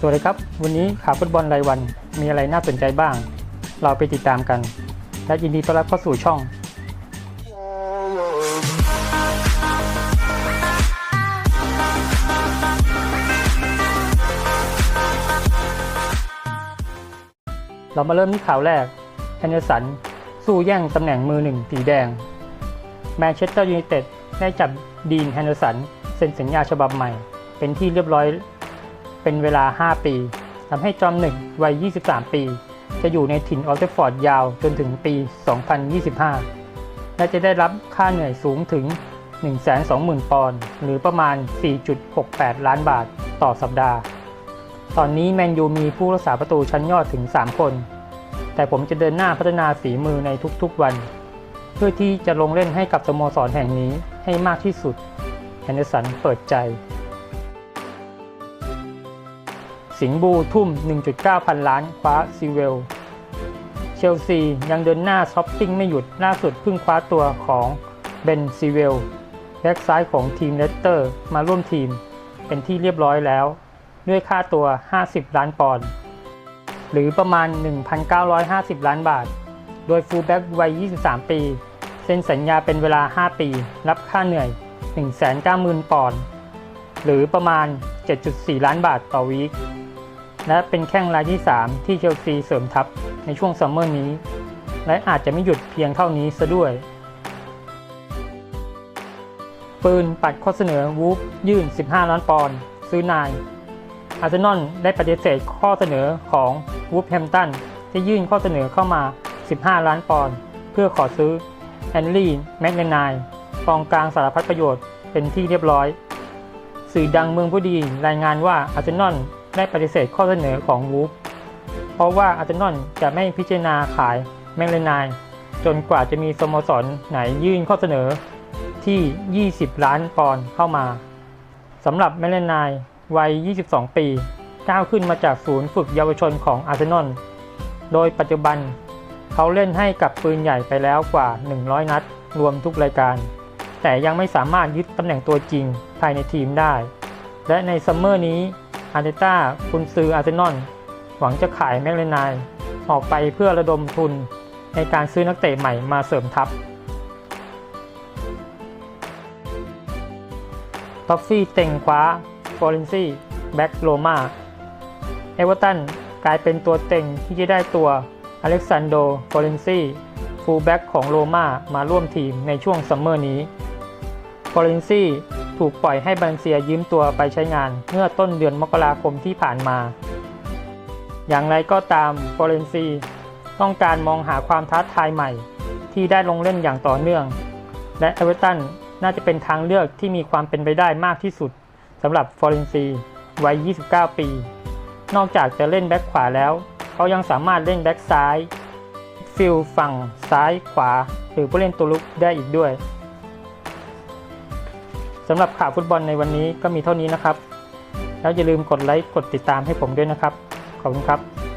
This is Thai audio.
สวัสดีครับ วันนี้ข่าวฟุตบอลรายวันมีอะไรน่าสนใจบ้าง เราไปติดตามกัน และยินดีต้อนรับเข้าสู่ช่อง เรามาเริ่มที่ข่าวแรกแอนเดอร์สัน สู้แย่งตำแหน่งมือหนึ่งสีแดงแมนเชสเตอร์ยูไนเต็ดได้จับดีนแฮนเดอร์สันเซ็นสัญญาฉบับใหม่ เป็นที่เรียบร้อย เป็นเวลา 5 ปีทำให้จอมหนึ่งวัย 23 ปี จะอยู่ในถิ่นออลเทฟอร์ดยาวจนถึงปี 2025 และจะได้รับค่าเหนื่อยสูงถึง 120,000 ปอนด์หรือประมาณ 4.68 ล้านบาทต่อสัปดาห์ตอนนี้แมนยูมีผู้รักษาประตูชั้นยอดถึง 3 คน แต่ผมจะเดินหน้าพัฒนาฝีมือในทุกๆวัน เพื่อที่จะลงเล่นให้กับสโมสรแห่งนี้ให้มากที่สุดแฮนเดอร์สันเปิดใจ สิงห์บูทุ่ม 1.9 พันล้านคว้าซีเวล เชลซียังเดินหน้าช้อปปิ้งไม่หยุดล่าสุดเพิ่งคว้าตัวของเบนซีเวลแบ็กซ้ายของทีมเลสเตอร์มาร่วมทีมเป็นที่เรียบร้อยแล้ว ด้วยค่าตัว 50 ล้านปอนด์หรือประมาณ 1,950 ล้านบาท โดยฟูลแบ็กวัย 23 ปีเซ็นสัญญาเป็นเวลา 5 ปี รับค่าเหนื่อย 190,000 ปอนด์หรือประมาณ 7.4 ล้านบาทต่อวีค และเป็นแข้งรายที่ 3 ที่เชลซีเสริมทัพในช่วงซัมเมอร์นี้ และอาจจะไม่หยุดเพียงเท่านี้ซะด้วย ปืนปัดข้อเสนอวูฟยื่น 15 ล้านปอนด์ซื้อนายอาร์เซนอลได้ปฏิเสธข้อเสนอของวูฟแฮมตันที่ยื่นข้อเสนอเข้ามา 15 ล้านปอนด์เพื่อขอซื้อแอนลี่แมกเนนายกองกลางสารพัดประโยชน์เป็นที่เรียบร้อย สื่อดังเมืองผู้ดีรายงานว่าอาร์เซนอล ได้ปฏิเสธข้อเสนอของวูฟเพราะว่าอาร์เซนอลจะไม่พิจารณาขายแมกเนนายจนกว่าจะมีสโมสรไหนยื่นข้อเสนอที่ 20 ล้านปอนด์เข้ามาสำหรับแมเลนายวัย 22 ปี ก้าวขึ้นมาจากศูนย์ฝึกเยาวชนของอาร์เซนอลโดยปัจจุบันเขาเล่นให้กับปืนใหญ่ไปแล้วกว่า 100 นัด รวมทุกรายการ แต่ยังไม่สามารถยึดตำแหน่งตัวจริงภายในทีมได้ และในซัมเมอร์นี้ อาร์เตต้าคุณซื้ออาร์เซนอลหวังจะขายแมกเลนายออกไปเพื่อระดมทุนในการซื้อนักเตะใหม่มาเสริมทัพท็อฟฟี่เต็งคว้าฟอร์เรนซี่แบ็กโรมาเอเวอร์ตันกลายเป็นตัวเต็งที่จะได้ตัวอเล็กซานโดฟอร์เรนซี่ฟูลแบ็กของโรมามาร่วมทีมในช่วงซัมเมอร์นี้ฟอร์เรนซี่ ถูกปล่อยให้บาเลนเซียยืมตัวไปใช้งานเมื่อต้นเดือนมกราคมที่ผ่านมา อย่างไรก็ตามฟอร์เรนซีต้องการมองหาความท้าทายใหม่ ที่ได้ลงเล่นอย่างต่อเนื่อง และเอเวอร์ตันน่าจะเป็นทางเลือกที่มีความเป็นไปได้มากที่สุดสำหรับฟอร์เรนซีวัย 29 ปี นอกจากจะเล่นแบ็คขวาแล้ว เขายังสามารถเล่นแบ็คซ้าย ฟิลฝั่งซ้ายขวา หรือผู้เล่นตัวลุกได้อีกด้วย สำหรับข่าวฟุตบอลในวันนี้ก็มีเท่านี้นะครับ แล้วอย่าลืมกดไลค์กดติดตามให้ผมด้วยนะครับ ขอบคุณครับ